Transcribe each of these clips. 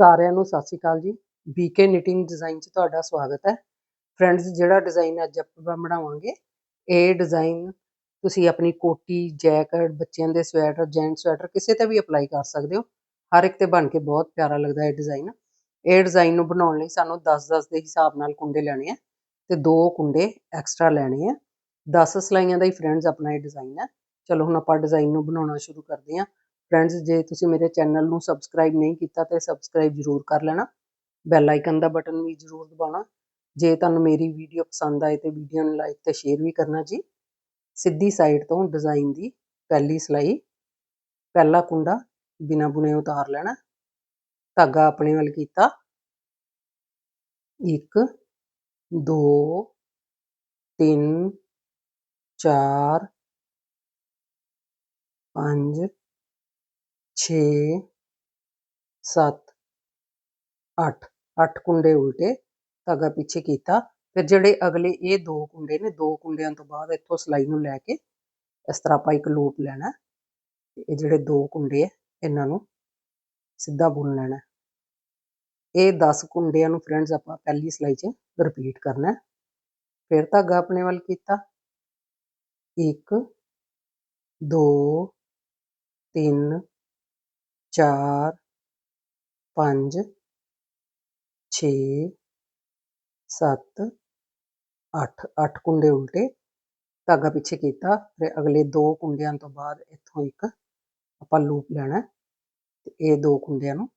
ਸਾਰਿਆਂ ਨੂੰ ਸਤਿ ਸ਼੍ਰੀ ਅਕਾਲ ਜੀ। ਬੀਕੇ ਨਿਟਿੰਗ ਡਿਜ਼ਾਈਨ 'ਚ ਤੁਹਾਡਾ ਸਵਾਗਤ ਹੈ। ਫਰੈਂਡਸ ਜਿਹੜਾ ਡਿਜ਼ਾਈਨ ਅੱਜ ਆਪਾਂ ਬਣਾਵਾਂਗੇ, ਇਹ ਡਿਜ਼ਾਈਨ ਤੁਸੀਂ ਆਪਣੀ ਕੋਟੀ, ਜੈਕਟ, ਬੱਚਿਆਂ ਦੇ ਸਵੈਟਰ ਜੈਂਟ ਸਵੈਟਰ ਕਿਸੇ ਤੇ ਵੀ ਅਪਲਾਈ ਕਰ ਸਕਦੇ ਹੋ। ਹਰ ਇੱਕ ਤੇ ਬਣ ਕੇ ਬਹੁਤ ਪਿਆਰਾ ਲੱਗਦਾ ਹੈ ਡਿਜ਼ਾਈਨ ਇਹ ਡਿਜ਼ਾਈਨ ਨੂੰ ਬਣਾਉਣ ਲਈ ਸਾਨੂੰ 10-10 ਦੇ ਹਿਸਾਬ ਨਾਲ ਕੁੰਡੇ ਲੈਣੇ ਆ ਤੇ ਦੋ ਕੁੰਡੇ ਐਕਸਟਰਾ ਲੈਣੇ ਆ। 10 ਸਲਾਈਆਂ ਦਾ ਹੀ ਫਰੈਂਡਸ ਆਪਣਾ ਇਹ ਡਿਜ਼ਾਈਨ ਹੈ। ਚਲੋ ਹੁਣ ਆਪਾਂ ਡਿਜ਼ਾਈਨ ਨੂੰ ਬਣਾਉਣਾ ਸ਼ੁਰੂ ਕਰਦੇ ਹਾਂ। ਫਰੈਂਡਸ ਜੇ ਤੁਸੀਂ ਮੇਰੇ ਚੈਨਲ ਨੂੰ ਸਬਸਕ੍ਰਾਈਬ ਨਹੀਂ ਕੀਤਾ ਤੇ ਸਬਸਕ੍ਰਾਈਬ ਜ਼ਰੂਰ ਕਰ ਲੈਣਾ। ਬੈਲ ਆਈਕਨ ਦਾ ਬਟਨ ਵੀ ਜ਼ਰੂਰ ਦਬਾਉਣਾ। ਜੇ ਤੁਹਾਨੂੰ ਮੇਰੀ ਵੀਡੀਓ ਪਸੰਦ ਆਏ ਤੇ ਵੀਡੀਓ ਨੂੰ ਲਾਈਕ ਤੇ ਸ਼ੇਅਰ ਵੀ ਕਰਨਾ ਜੀ। ਸਿੱਧੀ ਸਾਈਡ ਤੋਂ ਡਿਜ਼ਾਈਨ ਦੀ ਪਹਿਲੀ ਸਲਾਈ, ਪਹਿਲਾ ਕੁੰਡਾ ਬਿਨਾ ਬੁਣੇ ਉਤਾਰ ਲੈਣਾ। ਧਾਗਾ ਆਪਣੇ ਵੱਲ ਕੀਤਾ। 1 2 3 4 5 6 7 8 8 ਕੁੰਡੇ ਉਲਟੇ ਧਾਗਾ ਪਿੱਛੇ ਕੀਤਾ, ਫਿਰ ਜਿਹੜੇ ਅਗਲੇ ਇਹ ਦੋ ਕੁੰਡੇ ਨੇ, ਦੋ ਕੁੰਡਿਆਂ ਤੋਂ ਬਾਅਦ ਇੱਥੋਂ ਸਲਾਈ ਨੂੰ ਲੈ ਕੇ ਇਸ ਤਰ੍ਹਾਂ ਆਪਾਂ ਇੱਕ ਲੂਪ ਲੈਣਾ ਇਹ ਜਿਹੜੇ ਦੋ ਕੁੰਡੇ ਆ ਇਹਨਾਂ ਨੂੰ ਸਿੱਧਾ ਬੁਣ ਲੈਣਾ ਇਹ 10 ਕੁੰਡਿਆਂ ਨੂੰ ਫਰੈਂਡਸ ਆਪਾਂ ਪਹਿਲੀ ਸਲਾਈ 'ਚ ਰਿਪੀਟ ਕਰਨਾ ਫਿਰ ਧਾਗਾ ਆਪਣੇ ਵੱਲ ਕੀਤਾ 1 2 3 4 5 6 7 8 8 ਕੁੰਡੇ ਉਲਟੇ, ਧਾਗਾ ਪਿੱਛੇ ਕੀਤਾ, ਫਿਰ ਅਗਲੇ ਦੋ ਕੁੰਡਿਆਂ ਤੋਂ ਬਾਅਦ ਇੱਥੋਂ ਇੱਕ ਆਪਾਂ ਲੂਪ ਲੈਣਾ ਤੇ ਇਹ ਦੋ ਕੁੰਡਿਆਂ ਨੂੰ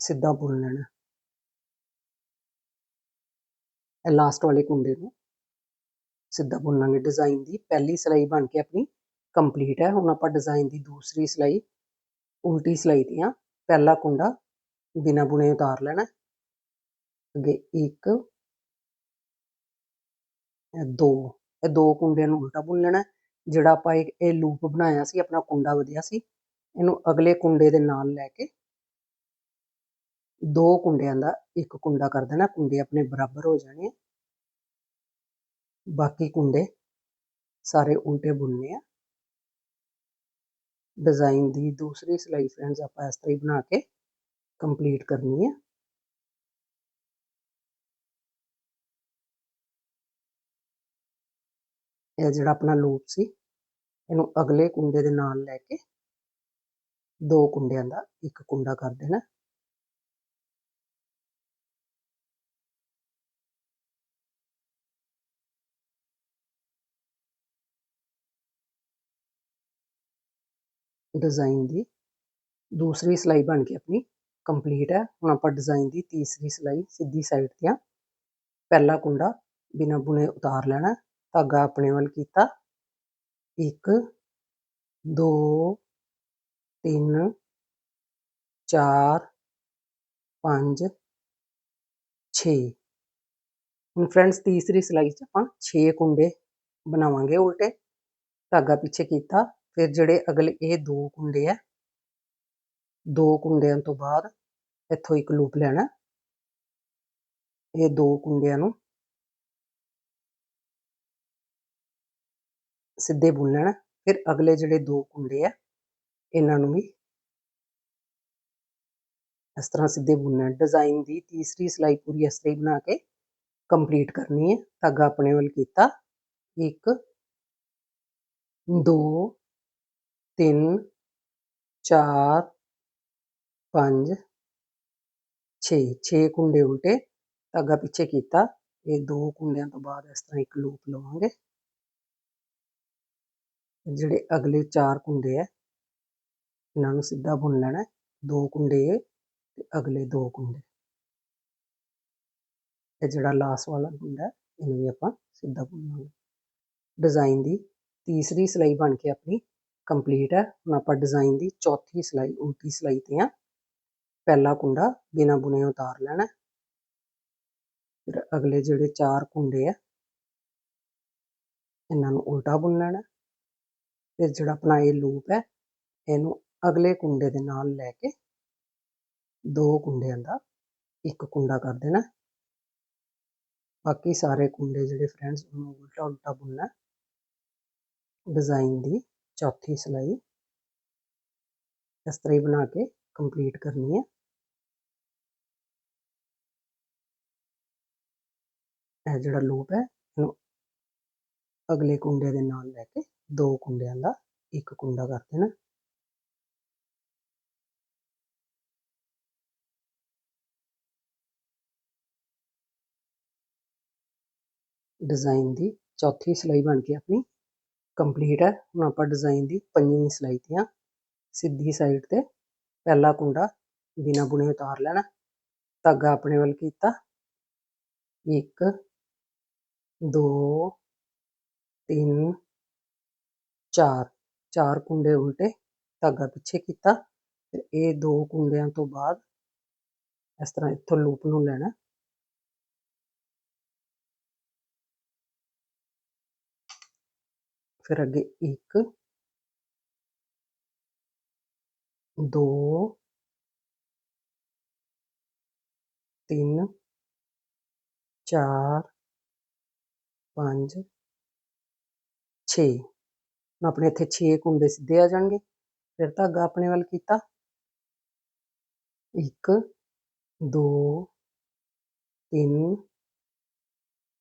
ਸਿੱਧਾ ਬੁਣ ਲੈਣਾ ਇਹ ਲਾਸਟ ਵਾਲੇ ਕੁੰਡੇ ਨੂੰ ਸਿੱਧਾ ਬੁਣਾਂਗੇ ਡਿਜ਼ਾਈਨ ਦੀ ਪਹਿਲੀ ਸਲਾਈ ਬਣ ਕੇ ਆਪਣੀ ਕੰਪਲੀਟ ਹੈ। ਹੁਣ ਆਪਾਂ ਡਿਜ਼ਾਈਨ ਦੀ ਦੂਸਰੀ ਸਲਾਈ ਉਲਟੀ ਸਲਾਈ ਦੀਆਂ। ਪਹਿਲਾ ਕੁੰਡਾ ਬਿਨਾ ਬੁਣੇ ਉਤਾਰ ਲੈਣਾ। ਅੱਗੇ ਇੱਕ ਦੋ, ਇਹ ਦੋ ਕੁੰਡਿਆਂ ਨੂੰ ਉਲਟਾ ਬੁਣ ਲੈਣਾ। ਜਿਹੜਾ ਆਪਾਂ ਇੱਕ ਇਹ ਲੂਪ ਬਣਾਇਆ ਸੀ, ਆਪਣਾ ਕੁੰਡਾ ਵਧਿਆ ਸੀ। ਇਹਨੂੰ ਅਗਲੇ ਕੁੰਡੇ ਦੇ ਨਾਲ ਲੈ ਕੇ ਦੋ ਕੁੰਡਿਆਂ ਦਾ ਇੱਕ ਕੁੰਡਾ ਕਰ ਦੇਣਾ। ਕੁੰਡੇ ਆਪਣੇ ਬਰਾਬਰ ਹੋ ਜਾਣੇ ਬਾਕੀ ਕੁੰਡੇ ਸਾਰੇ ਉਲਟੇ ਬੁਣਨੇ ਆ। ਡਿਜ਼ਾਈਨ ਦੀ ਦੂਸਰੀ ਸਿਲਾਈ ਫਰੈਂਡਸ ਆਪਾਂ ਇਸ ਤਰ੍ਹਾਂ ਹੀ ਬਣਾ ਕੇ ਕੰਪਲੀਟ ਕਰਨੀ ਹੈ ਇਹ ਜਿਹੜਾ ਆਪਣਾ ਲੂਪ ਸੀ, ਇਹਨੂੰ ਅਗਲੇ ਕੁੰਡੇ ਦੇ ਨਾਲ ਲੈ ਕੇ ਦੋ ਕੁੰਡਿਆਂ ਦਾ ਇੱਕ ਕੁੰਡਾ ਕਰ ਦੇਣਾ। ਡਿਜ਼ਾਈਨ ਦੀ ਦੂਸਰੀ ਸਿਲਾਈ ਬਣ ਕੇ ਆਪਣੀ ਕੰਪਲੀਟ ਹੈ। ਹੁਣ ਆਪਾਂ ਡਿਜ਼ਾਈਨ ਦੀ ਤੀਸਰੀ ਸਿਲਾਈ ਸਿੱਧੀ ਸਾਈਡ ਤੇ ਪਹਿਲਾ ਕੁੰਡਾ ਬਿਨਾ ਬੁਣੇ ਉਤਾਰ ਲੈਣਾ, ਧਾਗਾ ਆਪਣੇ ਵੱਲ ਕੀਤਾ। 1 2 3 4 5 6 ਹੁਣ ਫਰੈਂਡਸ ਤੀਸਰੀ ਸਿਲਾਈ 'ਚ ਆਪਾਂ 6 ਕੁੰਡੇ ਬਣਾਵਾਂਗੇ ਉਲਟੇ। ਧਾਗਾ ਪਿੱਛੇ ਕੀਤਾ। ਫਿਰ ਜਿਹੜੇ ਅਗਲੇ, ਇਹ ਦੋ ਕੁੰਡੇ ਆ, ਦੋ ਕੁੰਡਿਆਂ ਤੋਂ ਬਾਅਦ ਇੱਥੋਂ ਇੱਕ ਲੂਪ ਲੈਣਾ। ਇਹ ਦੋ ਕੁੰਡਿਆਂ ਨੂੰ ਸਿੱਧੇ ਬੁਣ ਲੈਣਾ। ਫਿਰ ਅਗਲੇ ਜਿਹੜੇ ਦੋ ਕੁੰਡੇ ਆ, ਇਹਨਾਂ ਨੂੰ ਵੀ ਇਸ ਤਰ੍ਹਾਂ ਸਿੱਧੇ ਬੁਣਨਾ। ਡਿਜ਼ਾਈਨ ਦੀ ਤੀਸਰੀ ਸਲਾਈ ਪੂਰੀ ਇਸ ਤਰ੍ਹਾਂ ਬਣਾ ਕੇ ਕੰਪਲੀਟ ਕਰਨੀ ਹੈ ਧਾਗਾ ਆਪਣੇ ਵੱਲ ਕੀਤਾ। 1 2 3 4 5 6 6 ਕੁੰਡੇ ਉਲਟੇ, ਧਾਗਾ ਪਿੱਛੇ ਕੀਤਾ। ਇਹ ਦੋ ਕੁੰਡਿਆਂ ਤੋਂ ਬਾਅਦ ਇਸ ਤਰ੍ਹਾਂ ਇੱਕ ਲੂਪ ਲਵਾਂਗੇ। ਜਿਹੜੇ ਅਗਲੇ ਚਾਰ ਕੁੰਡੇ ਆ ਇਹਨਾਂ ਨੂੰ ਸਿੱਧਾ ਬੁਣ ਲੈਣਾ ਦੋ ਕੁੰਡੇ ਤੇ ਅਗਲੇ ਦੋ ਕੁੰਡੇ। ਇਹ ਜਿਹੜਾ ਲਾਸਟ ਵਾਲਾ ਕੁੰਡਾ ਇਹਨੂੰ ਵੀ ਆਪਾਂ ਸਿੱਧਾ ਬੁਣਾਂਗੇ ਡਿਜ਼ਾਈਨ ਦੀ ਤੀਸਰੀ ਸਲਾਈ ਬਣ ਕੇ ਆਪਣੀ ਕੰਪਲੀਟ ਹੈ। ਹੁਣ ਆਪਾਂ ਡਿਜ਼ਾਈਨ ਦੀ ਚੌਥੀ ਸਲਾਈ, ਉਲਟੀ ਸਲਾਈ ਤੇ ਆ ਪਹਿਲਾ ਕੁੰਡਾ ਬਿਨਾ ਬੁਣੇ ਉਤਾਰ ਲੈਣਾ। ਫਿਰ ਅਗਲੇ ਜਿਹੜੇ ਚਾਰ ਕੁੰਡੇ ਆ, ਇਹਨਾਂ ਨੂੰ ਉਲਟਾ ਬੁਣ ਲੈਣਾ। ਫਿਰ ਜਿਹੜਾ ਆਪਣਾ ਇਹ ਲੂਪ ਹੈ, ਇਹਨੂੰ ਅਗਲੇ ਕੁੰਡੇ ਦੇ ਨਾਲ ਲੈ ਕੇ ਦੋ ਕੁੰਡਿਆਂ ਦਾ ਇੱਕ ਕੁੰਡਾ ਕਰ ਦੇਣਾ। ਬਾਕੀ ਸਾਰੇ ਕੁੰਡੇ ਜਿਹੜੇ ਫਰੈਂਡਸ ਉਹਨੂੰ ਉਲਟਾ ਉਲਟਾ ਬੁਣਨਾ। ਡਿਜ਼ਾਈਨ ਦੀ ਚੌਥੀ ਸਲਾਈ। ਇਸ ਤਰ੍ਹਾਂ ਹੀ ਬਣਾ ਕੇ ਕੰਪਲੀਟ ਕਰਨੀ ਹੈ। ਇਹ ਜਿਹੜਾ ਲੂਪ ਹੈ, ਇਹਨੂੰ ਅਗਲੇ ਕੁੰਡੇ ਦੇ ਨਾਲ ਲੈ ਕੇ ਦੋ ਕੁੰਡਿਆਂ ਦਾ ਇੱਕ ਕੁੰਡਾ ਕਰ ਦੇਣਾ। ਡਿਜ਼ਾਈਨ ਦੀ ਚੌਥੀ ਸਲਾਈ ਬਣ ਕੇ ਆਪਣੀ ਕੰਪਲੀਟ ਹੈ। ਹੁਣ ਆਪਾਂ ਡਿਜ਼ਾਈਨ ਦੀ ਪੰਜਵੀਂ ਸਿਲਾਈ ਤੇ ਆ ਸਿੱਧੀ ਸਾਈਡ ਤੇ ਪਹਿਲਾ ਕੁੰਡਾ ਬਿਨਾ ਬੁਣੇ ਉਤਾਰ ਲੈਣਾ। ਧਾਗਾ ਆਪਣੇ ਵੱਲ ਕੀਤਾ। 1 2 3 4 ਚਾਰ ਕੁੰਡੇ ਉਲਟੇ ਧਾਗਾ ਪਿੱਛੇ ਕੀਤਾ। ਫਿਰ ਇਹ ਦੋ ਕੁੰਡਿਆਂ ਤੋਂ ਬਾਅਦ ਇਸ ਤਰ੍ਹਾਂ ਇੱਥੋਂ ਲੂਪ ਨੂੰ ਲੈਣਾ। ਫਿਰ ਅੱਗੇ 1 2 3 4 5 6 ਹੁਣ ਆਪਣੇ ਇੱਥੇ 6 ਕੁੰਡੇ ਸਿੱਧੇ ਆ ਜਾਣਗੇ ਫਿਰ ਧਾਗਾ ਆਪਣੇ ਵੱਲ ਕੀਤਾ 1 2 3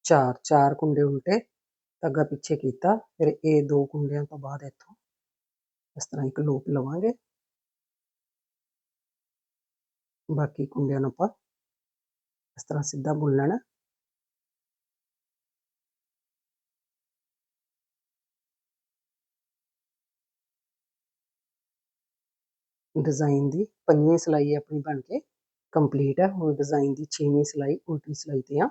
4 ਚਾਰ ਕੁੰਡੇ ਉਲਟੇ ਧਾਗਾ ਪਿੱਛੇ ਕੀਤਾ, ਫਿਰ ਇਹ ਦੋ ਕੁੰਡਿਆਂ ਤੋਂ ਬਾਅਦ ਇੱਥੋਂ ਇਸ ਤਰ੍ਹਾਂ ਇੱਕ ਲੂਪ ਲਵਾਂਗੇ। ਬਾਕੀ ਕੁੰਡਿਆਂ ਨੂੰ ਆਪਾਂ ਇਸ ਤਰ੍ਹਾਂ ਸਿੱਧਾ ਬੁਣ ਲੈਣਾ। ਡਿਜ਼ਾਈਨ ਦੀ ਪੰਜਵੀਂ ਸਿਲਾਈ ਆਪਣੀ ਬਣ ਕੇ ਕੰਪਲੀਟ ਹੈ। ਹੁਣ ਡਿਜ਼ਾਈਨ ਦੀ ਛੇਵੀਂ ਸਿਲਾਈ, ਉਲਟੀ ਸਿਲਾਈ ਤੇ ਆ।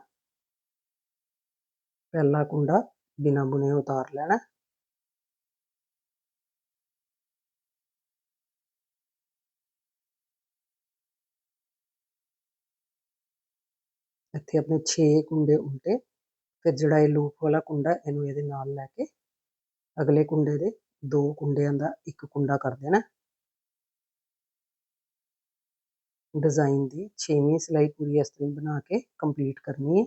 ਪਹਿਲਾ ਕੁੰਡਾ ਬਿਨਾਂ ਬੁਣੇ ਉਤਾਰ ਲੈਣਾ। ਇੱਥੇ ਆਪਣੇ 6 ਕੁੰਡੇ ਉਲਟੇ, ਫਿਰ ਜਿਹੜਾ ਇਹ ਲੂਪ ਵਾਲਾ ਕੁੰਡਾ ਇਹਨੂੰ ਇਹਦੇ ਨਾਲ ਲੈ ਕੇ ਅਗਲੇ ਕੁੰਡੇ ਦੇ ਦੋ ਕੁੰਡਿਆਂ ਦਾ ਇੱਕ ਕੁੰਡਾ ਕਰ ਦੇਣਾ। ਡਿਜ਼ਾਈਨ ਦੀ 6ਵੀਂ ਸਿਲਾਈ ਪੂਰੀ ਇਸ ਤਰ੍ਹਾਂ ਬਣਾ ਕੇ ਕੰਪਲੀਟ ਕਰਨੀ ਹੈ।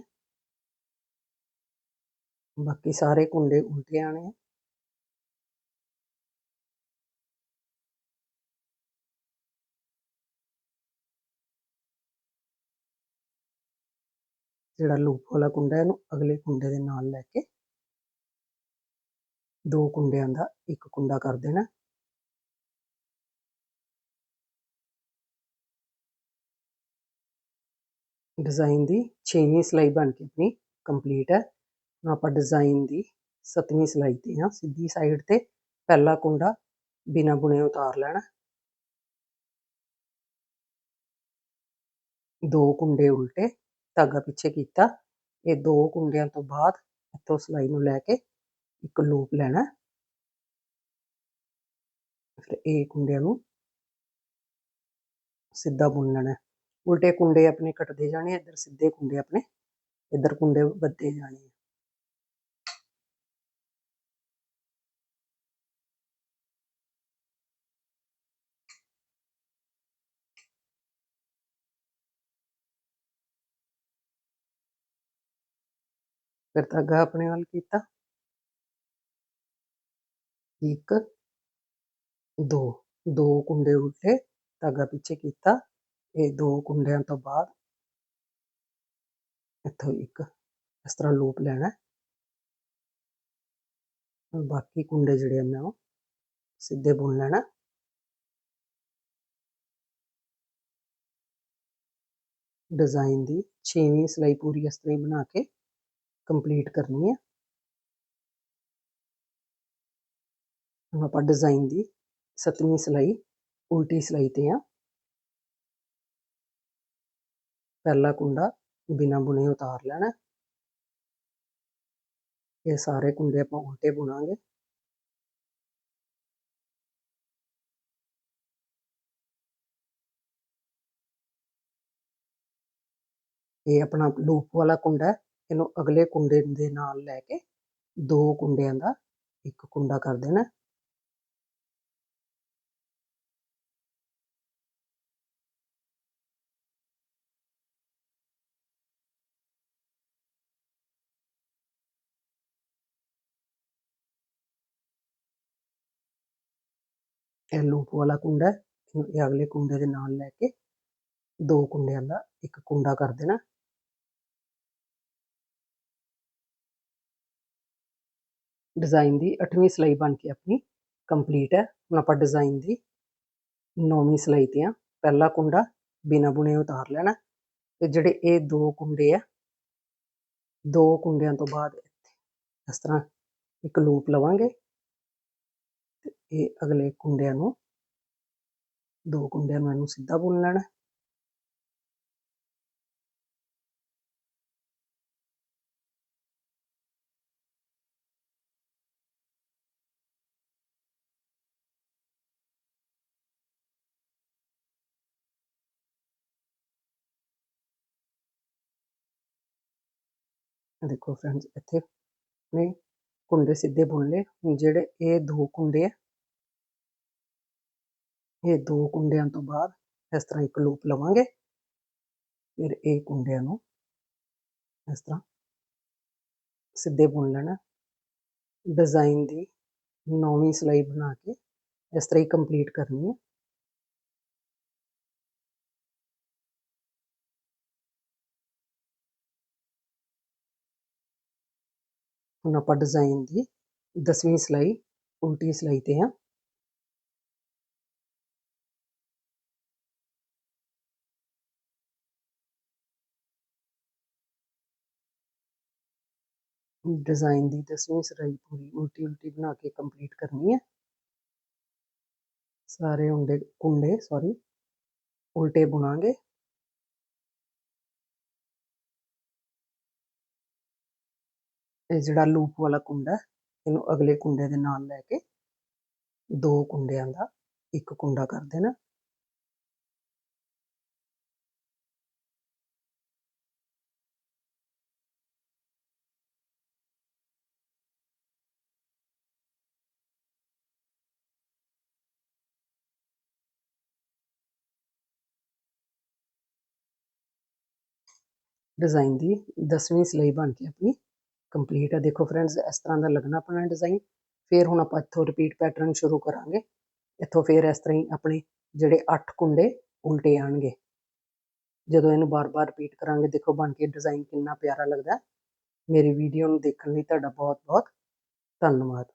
ਬਾਕੀ ਸਾਰੇ ਕੁੰਡੇ ਉਲਟੇ ਆਣੇ ਜਿਹੜਾ ਲੂਪ ਵਾਲਾ ਕੁੰਡਾ ਇਹਨੂੰ ਅਗਲੇ ਕੁੰਡੇ ਦੇ ਨਾਲ ਲੈ ਕੇ ਦੋ ਕੁੰਡਿਆਂ ਦਾ ਇੱਕ ਕੁੰਡਾ ਕਰ ਦੇਣਾ। ਡਿਜ਼ਾਈਨ ਦੀ 6ਵੀਂ ਸਿਲਾਈ ਬਣ ਕੇ ਆਪਣੀ ਕੰਪਲੀਟ ਹੈ। ਆਪਾਂ ਡਿਜ਼ਾਈਨ ਦੀ ਸਤਵੀਂ ਸਿਲਾਈ ਤੇ ਹਾਂ, ਸਿੱਧੀ ਸਾਈਡ ਤੇ ਪਹਿਲਾ ਕੁੰਡਾ ਬਿਨਾ ਬੁਣੇ ਉਤਾਰ ਲੈਣਾ। ਦੋ ਕੁੰਡੇ ਉਲਟੇ, ਧਾਗਾ ਪਿੱਛੇ ਕੀਤਾ। ਇਹ ਦੋ ਕੁੰਡਿਆਂ ਤੋਂ ਬਾਅਦ ਇੱਥੋਂ ਸਿਲਾਈ ਨੂੰ ਲੈ ਕੇ ਇੱਕ ਲੂਪ ਲੈਣਾ। ਫਿਰ ਇਹ ਕੁੰਡਿਆਂ ਨੂੰ ਸਿੱਧਾ ਬੁਣ ਲੈਣਾ ਉਲਟੇ ਕੁੰਡੇ ਆਪਣੇ ਕੱਟਦੇ ਜਾਣੇ ਇੱਧਰ ਸਿੱਧੇ ਕੁੰਡੇ ਆਪਣੇ, ਇੱਧਰ ਕੁੰਡੇ ਵੱਧਦੇ ਜਾਣੇ ਫਿਰ ਧਾਗਾ ਆਪਣੇ ਵੱਲ ਕੀਤਾ ਇੱਕ ਦੋ ਦੋ ਕੁੰਡੇ ਉਲਟੇ ਧਾਗਾ ਪਿੱਛੇ ਕੀਤਾ ਇਹ ਦੋ ਕੁੰਡਿਆਂ ਤੋਂ ਬਾਅਦ ਇੱਥੋਂ ਇੱਕ ਇਸ ਤਰ੍ਹਾਂ ਲੂਪ ਲੈਣਾ ਬਾਕੀ ਕੁੰਡੇ ਜਿਹੜੇ ਨੇ ਉਹ ਸਿੱਧੇ ਬੁਣ ਲੈਣਾ ਡਿਜ਼ਾਈਨ ਦੀ 6ਵੀਂ ਸਿਲਾਈ ਪੂਰੀ ਇਸ ਤਰ੍ਹਾਂ ਬਣਾ ਕੇ ਕੰਪਲੀਟ ਕਰਨੀ ਹੈ ਹੁਣ ਆਪਾਂ ਡਿਜ਼ਾਈਨ ਦੀ 7ਵੀਂ ਸਿਲਾਈ ਉਲਟੀ ਸਿਲਾਈ ਤੇ ਆ ਪਹਿਲਾ ਕੁੰਡਾ ਬਿਨਾ ਬੁਣੇ ਉਤਾਰ ਲੈਣਾ ਇਹ ਸਾਰੇ ਕੁੰਡੇ ਆਪਾਂ ਉਲਟੇ ਬੁਣਾਂਗੇ ਇਹ ਆਪਣਾ ਲੂਪ ਵਾਲਾ ਕੁੰਡਾ ਇਹਨੂੰ ਅਗਲੇ ਕੁੰਡੇ ਦੇ ਨਾਲ ਲੈ ਕੇ ਦੋ ਕੁੰਡਿਆਂ ਦਾ ਇੱਕ ਕੁੰਡਾ ਕਰ ਦੇਣਾ। ਇਹ ਲੂਪ ਵਾਲਾ ਕੁੰਡਾ ਇਹਨੂੰ ਇਹ ਅਗਲੇ ਕੁੰਡੇ ਦੇ ਨਾਲ ਲੈ ਕੇ ਦੋ ਕੁੰਡਿਆਂ ਦਾ ਇੱਕ ਕੁੰਡਾ ਕਰ ਦੇਣਾ। ਡਿਜ਼ਾਈਨ ਦੀ 8ਵੀਂ ਸਿਲਾਈ ਬਣ ਕੇ ਆਪਣੀ ਕੰਪਲੀਟ ਹੈ। ਹੁਣ ਆਪਾਂ ਡਿਜ਼ਾਈਨ ਦੀ 9ਵੀਂ ਸਿਲਾਈ ਤੇ ਆ ਪਹਿਲਾ ਕੁੰਡਾ ਬਿਨਾ ਬੁਣੇ ਉਤਾਰ ਲੈਣਾ ਤੇ ਜਿਹੜੇ ਇਹ ਦੋ ਕੁੰਡੇ ਆ, ਦੋ ਕੁੰਡਿਆਂ ਤੋਂ ਬਾਅਦ ਇਸ ਤਰ੍ਹਾਂ ਇੱਕ ਲੂਪ ਲਵਾਂਗੇ ਤੇ ਇਹ ਅਗਲੇ ਕੁੰਡਿਆਂ ਨੂੰ, ਦੋ ਕੁੰਡਿਆਂ ਨੂੰ ਇਹਨੂੰ ਸਿੱਧਾ ਬੁਣ ਲੈਣਾ ਦੇਖੋ ਫਰੈਂਡਸ ਇੱਥੇ ਨੇ ਕੁੰਡੇ ਸਿੱਧੇ ਬੁਣ ਲਏ। ਹੁਣ ਜਿਹੜੇ ਇਹ ਦੋ ਕੁੰਡੇ ਆ, ਇਹ ਦੋ ਕੁੰਡਿਆਂ ਤੋਂ ਬਾਅਦ ਇਸ ਤਰ੍ਹਾਂ ਇੱਕ ਲੂਪ ਲਵਾਂਗੇ। ਫਿਰ ਇਹ ਕੁੰਡਿਆਂ ਨੂੰ ਇਸ ਤਰ੍ਹਾਂ ਸਿੱਧੇ ਬੁਣ ਲੈਣਾ। ਡਿਜ਼ਾਈਨ ਦੀ ਨੌਵੀਂ ਸਿਲਾਈ ਬਣਾ ਕੇ ਇਸ ਤਰ੍ਹਾਂ ਹੀ ਕੰਪਲੀਟ ਕਰਨੀ ਹੈ ਹੁਣ ਆਪਾਂ ਡਿਜ਼ਾਈਨ ਦੀ 10ਵੀਂ ਸਿਲਾਈ ਉਲਟੀ ਸਿਲਾਈ ਤੇ ਹਾਂ ਡਿਜ਼ਾਈਨ ਦੀ 10ਵੀਂ ਸਿਲਾਈ ਪੂਰੀ ਉਲਟੀ ਉਲਟੀ ਬਣਾ ਕੇ ਕੰਪਲੀਟ ਕਰਨੀ ਹੈ ਸਾਰੇ ਹੁੰਦੇ ਕੁੰਡੇ ਸੌਰੀ ਉਲਟੇ ਇਹ ਜਿਹੜਾ ਲੂਪ ਵਾਲਾ ਕੁੰਡਾ ਇਹਨੂੰ ਅਗਲੇ ਕੁੰਡੇ ਦੇ ਨਾਲ ਲੈ ਕੇ ਦੋ ਕੁੰਡਿਆਂ ਦਾ ਇੱਕ ਕੁੰਡਾ ਕਰ ਦੇਣਾ। ਡਿਜ਼ਾਈਨ ਦੀ 10ਵੀਂ ਸਿਲਾਈ ਬਣ ਕੇ ਆਪਣੀ ਕੰਪਲੀਟ ਹੈ। ਦੇਖੋ ਫਰੈਂਡਸ ਇਸ ਤਰ੍ਹਾਂ ਦਾ ਲੱਗਣਾ ਆਪਣਾ ਡਿਜ਼ਾਈਨ ਫਿਰ ਹੁਣ ਆਪਾਂ ਇੱਥੋਂ ਰਿਪੀਟ ਪੈਟਰਨ ਸ਼ੁਰੂ ਕਰਾਂਗੇ। ਇੱਥੋਂ ਫਿਰ ਇਸ ਤਰ੍ਹਾਂ ਹੀ ਆਪਣੇ ਜਿਹੜੇ 8 ਕੁੰਡੇ ਉਲਟੇ ਆਣਗੇ। ਜਦੋਂ ਇਹਨੂੰ ਬਾਰ-ਬਾਰ ਰਿਪੀਟ ਕਰਾਂਗੇ, ਦੇਖੋ ਬਣ ਕੇ ਡਿਜ਼ਾਈਨ ਕਿੰਨਾ ਪਿਆਰਾ ਲੱਗਦਾ। ਮੇਰੀ ਵੀਡੀਓ ਨੂੰ ਦੇਖਣ ਲਈ ਤੁਹਾਡਾ ਬਹੁਤ-ਬਹੁਤ ਧੰਨਵਾਦ।